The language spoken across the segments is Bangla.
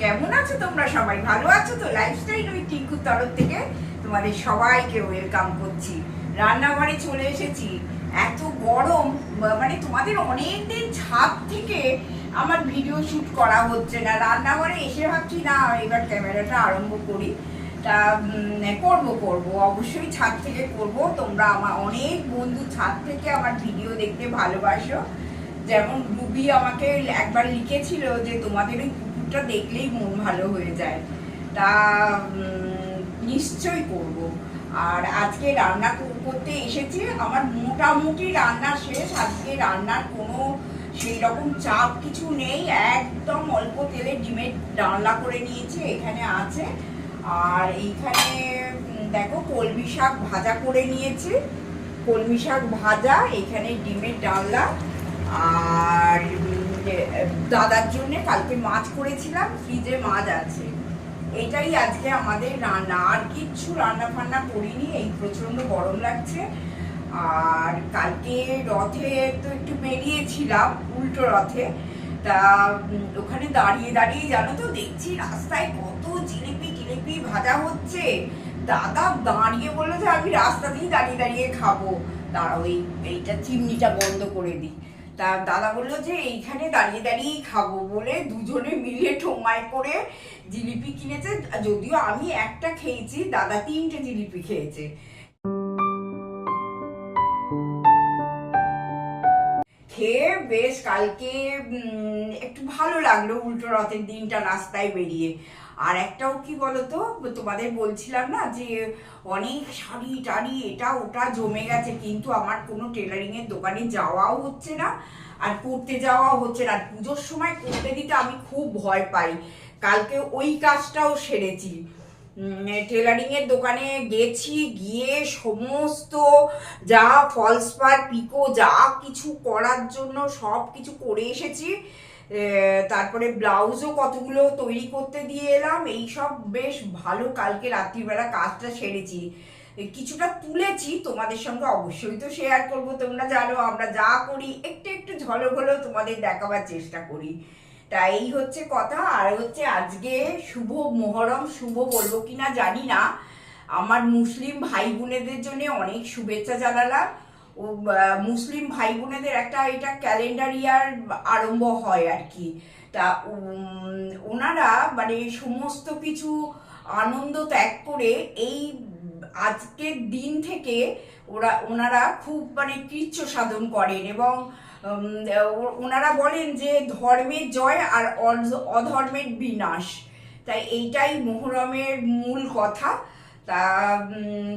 কেমন আছো তোমরা সবাই? ভালো আছো তো? লাইফস্টাইল ওই টিঙ্কুর তরফ থেকে তোমাদের সবাইকে ওয়েলকাম করছি। রান্নাঘরে চলে এসেছি। এত গরম মানে তোমাদের অনেক দিন ছাদ থেকে আমার ভিডিও শুট করা হচ্ছে না। রান্নাঘরে এসে ভাবছি, না, এবার ক্যামেরাটা আরম্ভ করি। তা করব করব। অবশ্যই ছাদ থেকে করব। তোমরা আমার, অনেক বন্ধু ছাদ থেকে আমার ভিডিও দেখতে ভালোবাসো। যেমন রুবি আমাকে একবার লিখেছিল যে, তোমাদের ওই পুকুরটা দেখলেই মন ভালো হয়ে যায়। তা উম, নিশ্চয়ই করব। আর আজকে রান্না কর- করতে এসেছি। আমার মোটামুটি রান্না শেষ। আজকে রান্নার কোনো সেই রকম চাপ কিছু নেই। একদম অল্প তেলে ডিমের ডালনা করে নিয়েছি এখানে আছে। আর এইখানে দেখো কলমি শাক ভাজা করে নিয়েছি। কলমি শাক ভাজা এখানে ডিমের ডালনা আর দাদার জন্য কালকে মাছ করেছিলাম, ফ্রিজে মাছ আছে। এটাই আজকে আমাদের রান্না। আর কিচ্ছু রান্না ফান্না করিনি, এই প্রচণ্ড গরম লাগছে। আর কালকে রথে তো একটু বেরিয়েছিলাম, উল্টো রথে। তা ওখানে দাঁড়িয়ে দাঁড়িয়ে জানো তো, দেখছি রাস্তায় কত জিলিপি টিলিপি ভাজা হচ্ছে। দাদা দাঁড়িয়ে বলল যে, আমি রাস্তাতেই দাঁড়িয়ে দাঁড়িয়ে খাব। দাঁড়াও, এই, এইটা চিমনিটা বন্ধ করে দিই। তা দাদা বলল যে, এইখানে দাঁড়িয়ে দাঁড়িয়েই খাব। বলে দুজনে মিলে ঠোমায় করে জিলিপি কিনেছে। যদিও আমি একটা খেয়েছি, দাদা তিনটে জিলিপি খেয়েছে। খেয়ে বেশ কালকে একটু ভালো লাগল উল্টো রথের দিনটা রাস্তায় বেরিয়ে। আর একটাও কি বলতো, তোমাদের বলছিলাম না যে অনেক শাড়ি টাড়ি এটা ওটা জমে গেছে, কিন্তু আমার কোনো টেলারিং এর দোকানে যাওয়াও হচ্ছে না আর করতে যাওয়াও হচ্ছে না। পুজোর সময় করতে দিতে আমি খুব ভয় পাই। কালকে ওই কাজটাও সেরেছি। টেলারিং এর দোকানে গেছি, গিয়ে সমস্ত যা ফলস পিকো যা কিছু করার জন্য সব কিছু করে এসেছি। তারপরে ব্লাউজও কতগুলো তৈরি করতে দিয়ে এলাম। এই সব বেশ ভালো কালকে রাত্রিবেলা কাজটা সেরেছি। কিছুটা তুলেছি, তোমাদের সঙ্গে অবশ্যই তো শেয়ার করব, তোমরা জানো, আমরা যা করি, একটু একটু ঝলক হলেও তোমাদের দেখাবার চেষ্টা করি। তা এই হচ্ছে কথা, আর হচ্ছে আজকে শুভ মোহরম, শুভ বলব কিনা জানি না। আমার মুসলিম ভাই বোনেদের জন্য অনেক শুভেচ্ছা জানালাম। মুসলিম ভাই বোনেদের একটা এটা ক্যালেন্ডার ইয়ার আরম্ভ হয় আর কি। তা ওনারা মানে সমস্ত কিছু আনন্দ ত্যাগ করে এই আজকের দিন থেকে ওরা, ওনারা খুব মানে কৃচ্ছ সাধন করেন এবং ওনারা বলেন যে ধর্মের জয় আর অধর্মের বিনাশ। তাই এইটাই মোহরমের মূল কথা। তা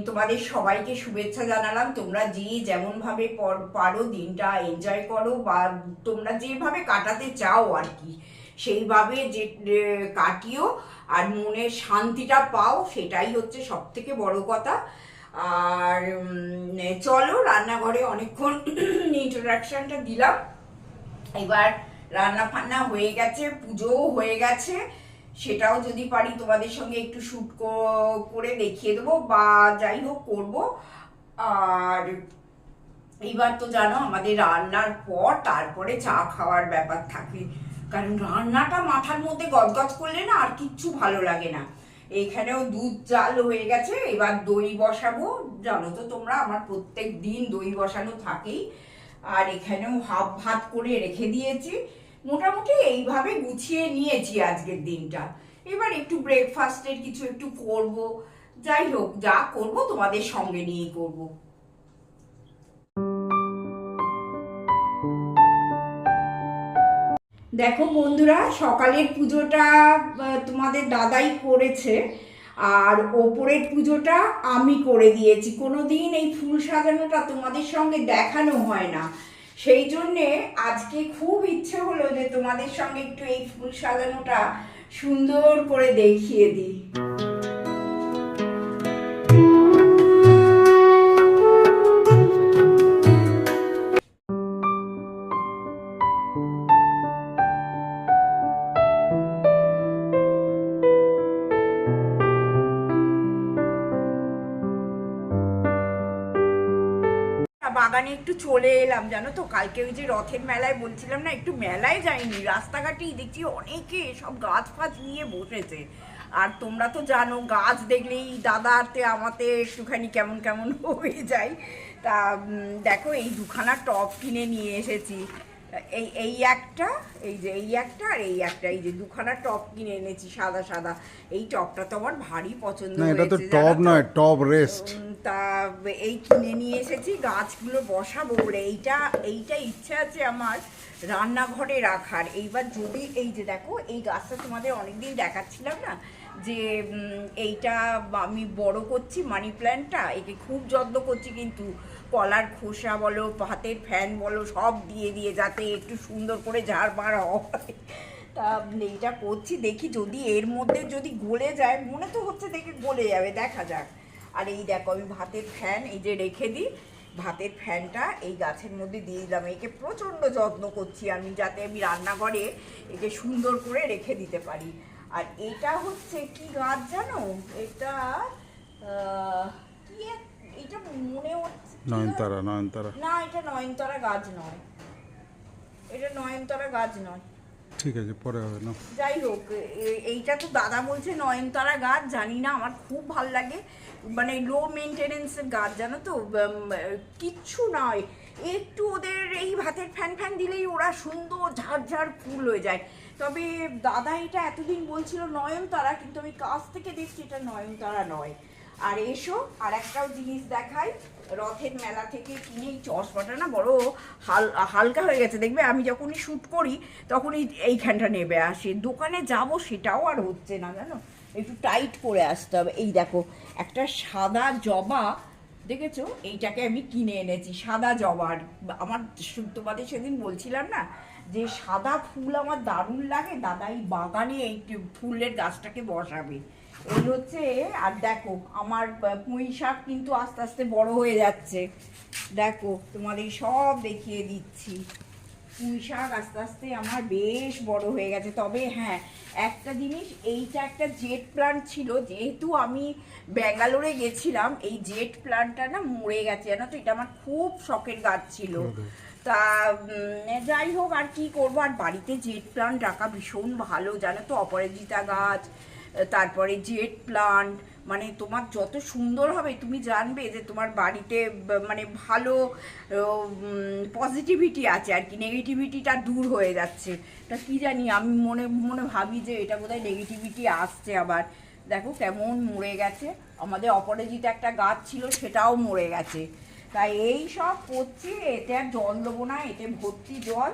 তোমাদের সবাইকে শুভেচ্ছা জানালাম। তোমরা যে যেমনভাবে পারো দিনটা এনজয় করো বা তোমরা যেভাবে কাটাতে চাও আর কি, সেইভাবে যে কাটিও। আর মনের শান্তিটা পাও, সেটাই হচ্ছে সব থেকে বড় কথা। আর চলো রান্নাঘরে অনেকক্ষণ ইন্ট্রোডাকশনটা দিলাম। এবার রান্না ফান্না হয়ে গেছে, পুজোও হয়ে গেছে। সেটাও যদি পারি তোমাদের সঙ্গে একটু শ্যুট করে দেখিয়ে দেবো বা যাই হোক করব। আর এইবার তো জানো আমাদের রান্নার পর তারপরে চা খাওয়ার ব্যাপার থাকে। কারণ রান্নাটা মাথার মধ্যে গজগজ করলে না আর কিচ্ছু ভালো লাগে না। এইখানেও দুধ জাল হয়ে গেছে, এবার দই বসাবো। জানো তো তোমরা, আমার প্রত্যেক দিন দই বসানো থাকেই। আর এখানেও হাফ ভাত করে রেখে দিয়েছি। মোটামুটি এইভাবে গুছিয়ে নিয়েছি আজকের দিনটা। এবার একটু ব্রেকফাস্টের কিছু একটু করব। যাই হোক, যা করব তোমাদের সঙ্গে নিয়েই করব। দেখো বন্ধুরা, সকালের পুজোটা তোমাদের দাদাই করেছে, আর ওপরের পুজোটা আমি করে দিয়েছি। কোনো দিন এই ফুল সাজানোটা তোমাদের সঙ্গে দেখানো হয় না। সেই জন্যে আজকে খুব ইচ্ছে হলো যে তোমাদের সঙ্গে একটু এই ফুল সাজানোটা সুন্দর করে দেখিয়ে দিই। বাগানে একটু চলে এলাম, জানো তো? কালকে ওই যে রথের মেলায় বলছিলাম না, একটু মেলায় যাইনি, রাস্তাঘাটেই দেখছি অনেকে সব গাছ ফাছ নিয়ে বসেছে। আর তোমরা তো জানো, গাছ দেখলেই দাদাতে, আমাতে একটুখানি কেমন কেমন হয়ে যায়। তা দেখো, এই দুখানা টপ কিনে নিয়ে এসেছি। এই এই একটা এই যে এই একটা আর এই একটা এই যে দুখানা টপ কিনে এনেছি সাদা সাদা। এই টপটা তো আমার ভারী পছন্দ না এটা তো টপ নয় টপ রেস্ট তা এই কিনে নিয়ে এসেছি গাছগুলো বসাবো বলে এইটা এইটা ইচ্ছে আছে আমার রান্নাঘরে রাখার। এইবার যদি এই যে দেখো এই গাছটা তোমাদের অনেকদিন দেখাচ্ছিলাম না যে এইটা আমি বড় করছি মানি প্ল্যান্টটা একে খুব যত্ন করছি কিন্তু কলার খোসা বলো হাতের ফ্যান বলো, সব দিয়ে দিয়ে যাতে একটু সুন্দর করে ঝাড় বার হয়। তা এইটা করছি, দেখি যদি এর মধ্যে যদি গলে যায়, মনে তো হচ্ছে দেখে গলে যাবে, দেখা যাক। আর এই দেখো, আমি ভাতের ফ্যান এই যে রেখে দিই, ভাতের ফ্যানটা এই গাছের মধ্যে দিয়ে দিলাম। একে প্রচণ্ড যত্ন করছি আমি, যাতে আমি রান্নাঘরে একে সুন্দর করে রেখে দিতে পারি। আর এটা হচ্ছে কি গাছ জানো? এটা কি এটা মনে হচ্ছে? নয়নতারা নয়নতারা। না এটা নয়নতারা গাছ নয়। এটা নয়নতারা গাছ নয়। ঠিক আছে পরে হবে না যাই হোক এইটা তো দাদা বলছে নয়নতারা গাছ জানি না আমার খুব ভালো লাগে। মানে লো মেনটেনেন্সের গাছ জানো তো? কিচ্ছু নয়। একটু ওদের এই ভাতের ফ্যান ফ্যান দিলেই ওরা সুন্দর ঝাড় ঝাড় ফুল হয়ে যায়। তবে দাদা এটা এতদিন বলছিল নয়নতারা কিন্তু আমি কাছ থেকে দেখছি এটা নয়নতারা নয়। আর এসো, আর একটাও জিনিস দেখাই। রথের মেলা থেকে কিনে এই চশমাটা না বড় হাল, হালকা হয়ে গেছে, দেখবে? আমি যখনই শ্যুট করি, তখনই এইখানটা নেবে আসে। দোকানে যাব সেটাও আর হচ্ছে না, জানো? একটু টাইট করে আসতে হবে। এই দেখো, একটা সাদা জবা, দেখেছ? এইটাকে আমি কিনে এনেছি, সাদা জবার আমার তোমাদের সেদিন বলছিলাম না, যে সাদা ফুল আমার দারুণ লাগে, দাদা এই বাগানে এই ফুলের গাছটাকে বসাবে। এই হচ্ছে আর দেখো আমার পুঁই শাক কিন্তু আস্তে আস্তে বড় হয়ে যাচ্ছে। দেখো তোমাদের সব দেখিয়ে দিচ্ছি। পুঁই শাক আস্তে আস্তে আমার বেশ বড় হয়ে গেছে। তবে হ্যাঁ একটা জিনিস এইটা একটা জেট প্লান্ট ছিল। যেহেতু আমি ব্যাঙ্গালোরে গেছিলাম এই জেট প্লান্টটা না মরে গেছে। জানো তো এটা আমার খুব শখের গাছ ছিল। তা যাই হোক আর কি করব? আর বাড়িতে জেট প্লান্ট রাখা ভীষণ ভালো। জানো তো অপরাজিতা গাছ তারপরে জেট প্লান্ট মানে তোমার যত সুন্দর হবে, তুমি জানবে যে তোমার বাড়িতে মানে ভালো পজিটিভিটি আছে আর কি নেগেটিভিটিটা দূর হয়ে যাচ্ছে। তা কি জানি, আমি মনে মনে ভাবি যে এটা বোধহয় নেগেটিভিটি আসছে আবার। দেখো কেমন মরে গেছে। আমাদের অপরাজিত একটা গাছ ছিল, সেটাও মরে গেছে। তাই এই সব করছি, এতে আর জল দেবো না, এতে ভর্তি জল।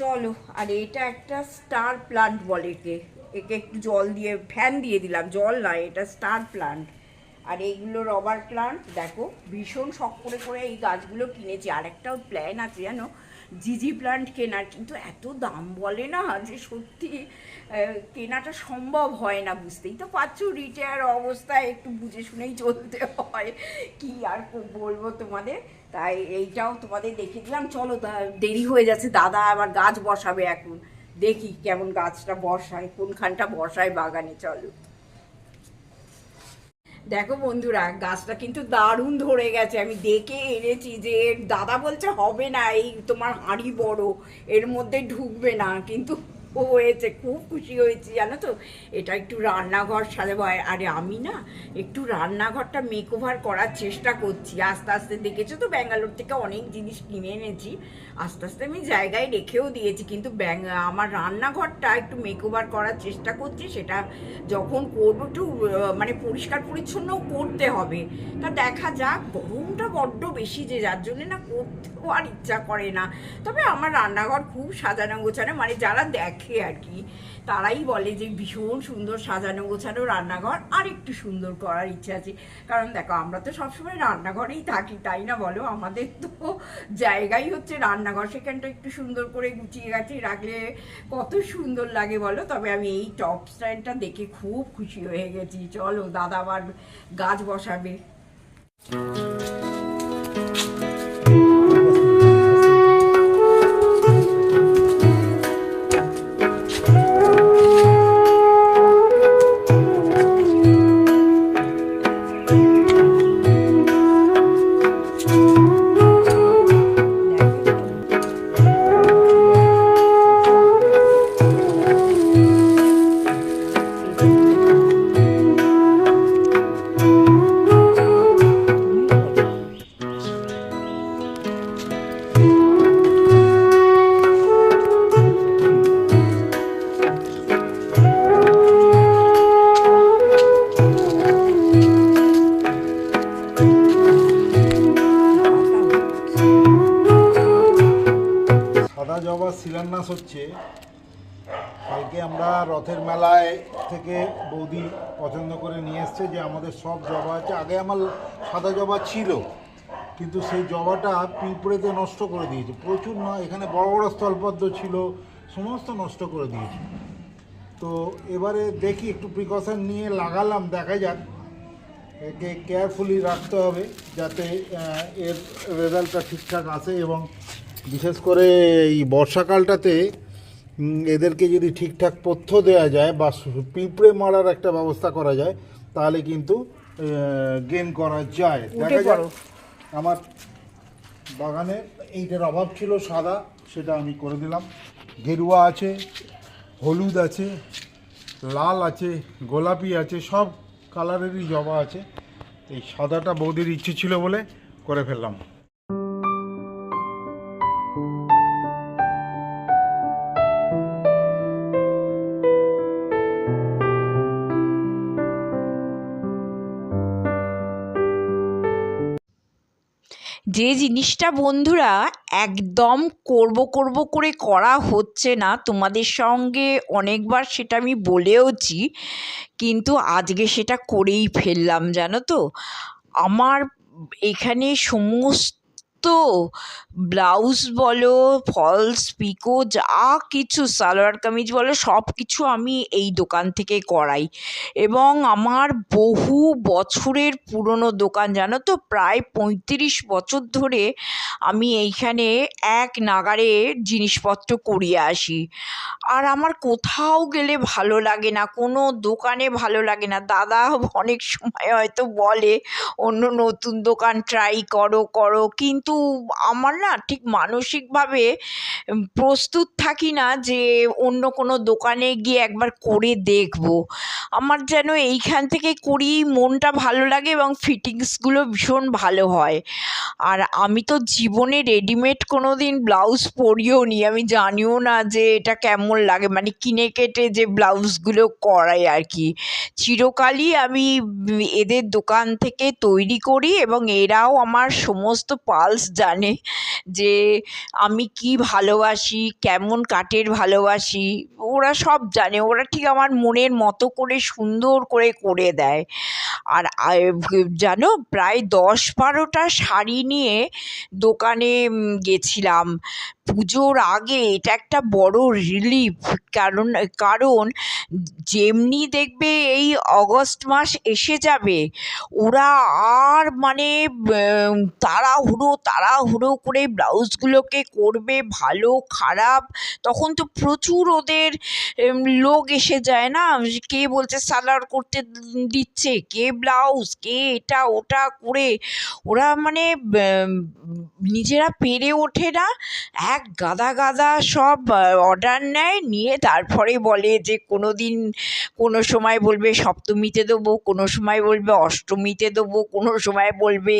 চলো, আর এটা একটা স্টার প্লান্ট বলে একে। একে একটু জল দিয়ে ফ্যান দিয়ে দিলাম। জল না এটা স্টার প্লান্ট আর এইগুলো রবার প্লান্ট দেখো, ভীষণ শখ করে করে এই গাছগুলো কিনেছি। আর একটাও প্ল্যান আছে, জানো? জিজি প্লান্ট কেনার। কিন্তু এত দাম বলে না যে সত্যি কেনাটা সম্ভব হয় না বুঝতেই তো পারছ? রিটায়ার অবস্থায় একটু বুঝে শুনেই চলতে হয়। কি আর বলব তোমাদের? তাই এইটাও তোমাদের দেখে দিলাম। চলো দেরি হয়ে যাচ্ছে। দাদা আবার গাছ বসাবে এখন। দেখি কেমন গাছটা বসায়, কোনখানটা বসায় বাগানে, চলো। দেখো বন্ধুরা, গাছটা কিন্তু দারুণ ধরে গেছে। আমি দেখে এনেছি যে দাদা বলছে হবে না, এই তোমার হাঁড়ি বড়, এর মধ্যে ঢুকবে না, কিন্তু হয়েছে, খুব খুশি হয়েছি, জানো তো? এটা একটু রান্নাঘর সাজাবো। আরে আমি না একটু রান্নাঘরটা মেক ওভার করার চেষ্টা করছি। আস্তে আস্তে দেখেছ তো, ব্যাঙ্গালোর থেকে অনেক জিনিস কিনে এনেছি। আস্তে আস্তে আমি জায়গায় রেখেও দিয়েছি, কিন্তু ব্যাং, আমার রান্নাঘরটা একটু মেক ওভার করার চেষ্টা করছি। সেটা যখন করব একটু মানে পরিষ্কার পরিচ্ছন্ন করতে হবে। তা দেখা যাক, গরমটা বড্ড বেশি যে যার জন্য না করতেও আর ইচ্ছা করে না। তবে আমার রান্নাঘর খুব সাজানো গোছানো মানে যারা দেখে আর কি। তারাই বলে যে ভীষণ সুন্দর সাজানো গোছানো রান্নাঘর আর একটু সুন্দর করার ইচ্ছা আছে। কারণ দেখো, আমরা তো সবসময় রান্নাঘরেই থাকি, তাই না বলো? আমাদের তো জায়গাই হচ্ছে রান্নাঘর। সেখানটা একটু সুন্দর করে গুছিয়ে গাছিয়ে রাখলে কত সুন্দর লাগে বলো? তবে আমি এই টপ স্ট্যান্ডটা দেখে খুব খুশি হয়ে গেছি। চলো দাদা আবার গাছ বসাবে। রথের মেলায় থেকে বৌদি পছন্দ করে নিয়ে এসছে যে আমাদের সব জবা আছে। আগে আমার সাদা জবা ছিল, কিন্তু সেই জবাটা পিঁপড়েতে নষ্ট করে দিয়েছে। প্রচুর নয় এখানে বড় বড় স্থলপদ্ম ছিল, সমস্ত নষ্ট করে দিয়েছে। তো এবারে দেখি, একটু প্রিকশন নিয়ে লাগালাম, দেখা যাক। একে কেয়ারফুলি রাখতে হবে যাতে এর রেজাল্টটা ঠিকঠাক আসে এবং বিশেষ করে এই বর্ষাকালটাতে এদেরকে যদি ঠিকঠাক পথ্য দেওয়া যায় বা পিঁপড়ে মারার একটা ব্যবস্থা করা যায় তাহলে কিন্তু গেন করা যায়। দেখা যাক আমার বাগানে এইটার অভাব ছিল সাদা সেটা আমি করে দিলাম। গেরুয়া আছে হলুদ আছে লাল আছে গোলাপি আছে সব কালারেরই জবা আছে। এই সাদাটা বৌদির ইচ্ছে ছিল বলে করে ফেললাম। যে জিনিসটা বন্ধুরা একদম করব করব করে করা হচ্ছে না, তোমাদের সঙ্গে অনেকবার সেটা আমি বলেওছি, কিন্তু আজকে সেটা করেই ফেললাম, জানো তো? আমার এখানে সমস্ত ব্লাউজ বলো, ফলস, পিকো, যা কিছু, সালোয়ার কামিজ বলো, সব কিছু আমি এই দোকান থেকে করাই। এবং আমার বহু বছরের পুরনো দোকান, জানো তো? প্রায় পঁয়ত্রিশ বছর ধরে আমি এইখানে এক নাগারে জিনিসপত্র করিয়ে আসি। আর আমার কোথাও গেলে ভালো লাগে না, কোনো দোকানে ভালো লাগে না। দাদা অনেক সময় হয়তো বলে, অন্য নতুন দোকান ট্রাই করো করো। কিন্তু আমার না ঠিক মানসিকভাবে প্রস্তুত থাকি না যে অন্য কোনো দোকানে গিয়ে একবার করে দেখব। আমার যেন এইখান থেকে করি মনটা ভালো লাগে এবং ফিটিংসগুলো ভীষণ ভালো হয়। আর আমি তো জীবনে রেডিমেড কোনো দিন ব্লাউজ পরিও নি আমি জানিও না যে এটা কেমন লাগে। মানে কিনে কেটে যে ব্লাউজগুলো করাই আর কি। চিরকালই আমি এদের দোকান থেকে তৈরি করি এবং এরাও আমার সমস্ত পালস জানে যে আমি কি ভালোবাসি, কেমন কাঠের ভালোবাসি, ওরা সব জানে। ওরা ঠিক আমার মনের মতো করে, সুন্দর করে করে দেয়। আর জানো, প্রায় দশ বারোটা শাড়ি নিয়ে দোকানে গেছিলাম। পুজোর আগে এটা একটা বড় রিলিফ কারণ কারণ যেমনি দেখবে এই অগস্ট মাস এসে যাবে, ওরা আর মানে তাড়াহুড়ো তাড়াহুড়ো করে ব্লাউজগুলোকে করবে ভালো, খারাপ, তখন তো প্রচুর ওদের লোক এসে যায় না, কে বলছে সালার করতে দিচ্ছে, কে ব্লাউজ কে এটা, ওটা করে, ওরা মানে নিজেরা পেরে ওঠে না এক গাদা গাদা সব অর্ডার নেয়, নিয়ে তারপরে বলে যে কোনো দিন কোনো সময় বলবে সপ্তমীতে দেবো, কোনো সময় বলবে অষ্টমীতে দেবো, কোনো সময় বলবে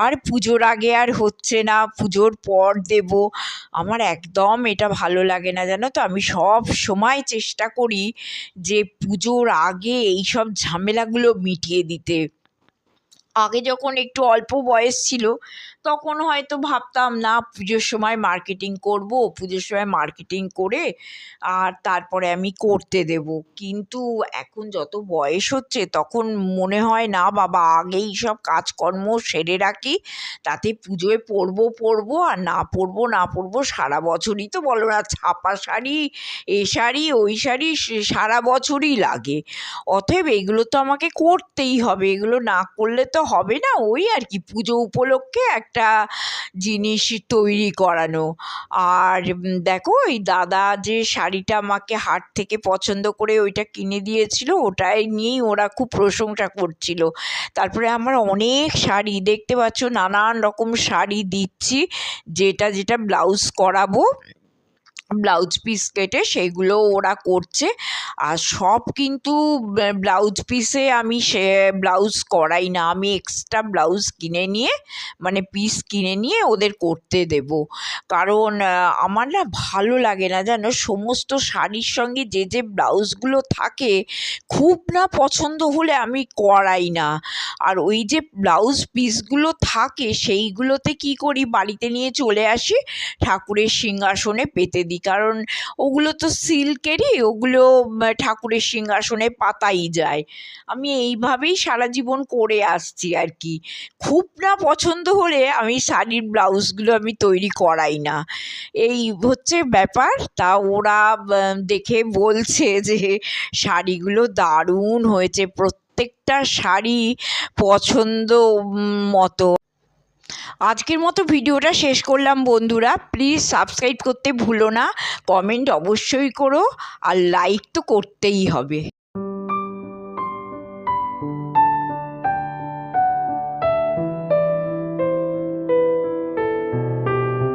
আর পুজোর আগে আর হচ্ছে না, পুজোর পর দেব। আমার একদম এটা ভালো লাগে না, জানো তো? আমি সব সময় চেষ্টা করি যে পুজোর আগে এই সব ঝামেলাগুলো মিটিয়ে দিতে। আগে যখন একটু অল্প বয়স ছিল তখন হয়তো ভাবতাম, না, পুজোর সময় মার্কেটিং করব, পুজোর সময় মার্কেটিং করে আর তারপরে আমি করতে দেব। কিন্তু এখন যত বয়স হচ্ছে, তখন মনে হয়, না, বাবা, আগেই সব কাজকর্ম সেরে রাখি, তাতে পুজোয় পরবো পরবো আর না পরবো না পরবো সারা বছরই তো বলো না, ছাপা শাড়ি, এ শাড়ি, ওই শাড়ি সারা বছরই লাগে। অতএব এগুলো তো আমাকে করতেই হবে, এগুলো না করলে তো হবে না, ওই আর কি, পুজো উপলক্ষে একটা জিনিস তৈরি করানো। আর দেখো, ওই দাদা যে শাড়িটা আমাকে হাট থেকে পছন্দ করে ওইটা কিনে দিয়েছিল, ওটাই নিয়েই ওরা খুব প্রশংসা করছিল। তারপরে আমার অনেক শাড়ি, দেখতে পাচ্ছ, নানান রকম শাড়ি দিচ্ছি, যেটা যেটা ব্লাউজ করাবো। ব্লাউজ পিস কেটে সেইগুলো ওরা করছে। আর সব কিন্তু ব্লাউজ পিসে আমি সে ব্লাউজ করাই না। আমি এক্সট্রা ব্লাউজ কিনে নিয়ে মানে পিস কিনে নিয়ে ওদের করতে দেব। কারণ আমার না ভালো লাগে না, জানো? সমস্ত শাড়ির সঙ্গে যে যে ব্লাউজগুলো থাকে, খুব না পছন্দ হলে আমি করাই না। আর ওই যে ব্লাউজ পিসগুলো থাকে, সেইগুলোতে কি করি? বাড়িতে নিয়ে চলে আসি, ঠাকুরের সিংহাসনে পেতে দিই কারণ ওগুলো তো সিল্কেরই, ওগুলো ঠাকুরের সিংহাসনে পাতাই যায়। আমি এইভাবেই সারা জীবন করে আসছি আর কি খুব না পছন্দ হলে আমি শাড়ির ব্লাউজগুলো আমি তৈরি করাই না। এই হচ্ছে ব্যাপার। তা ওরা দেখে বলছে যে শাড়িগুলো দারুণ হয়েছে। প্রত্যেকটা শাড়ি পছন্দ মতো। আজকের মতো ভিডিওটা শেষ করলাম, বন্ধুরা। প্লিজ সাবস্ক্রাইব করতে ভুলো না। কমেন্ট অবশ্যই করো, আর লাইক তো করতেই হবে।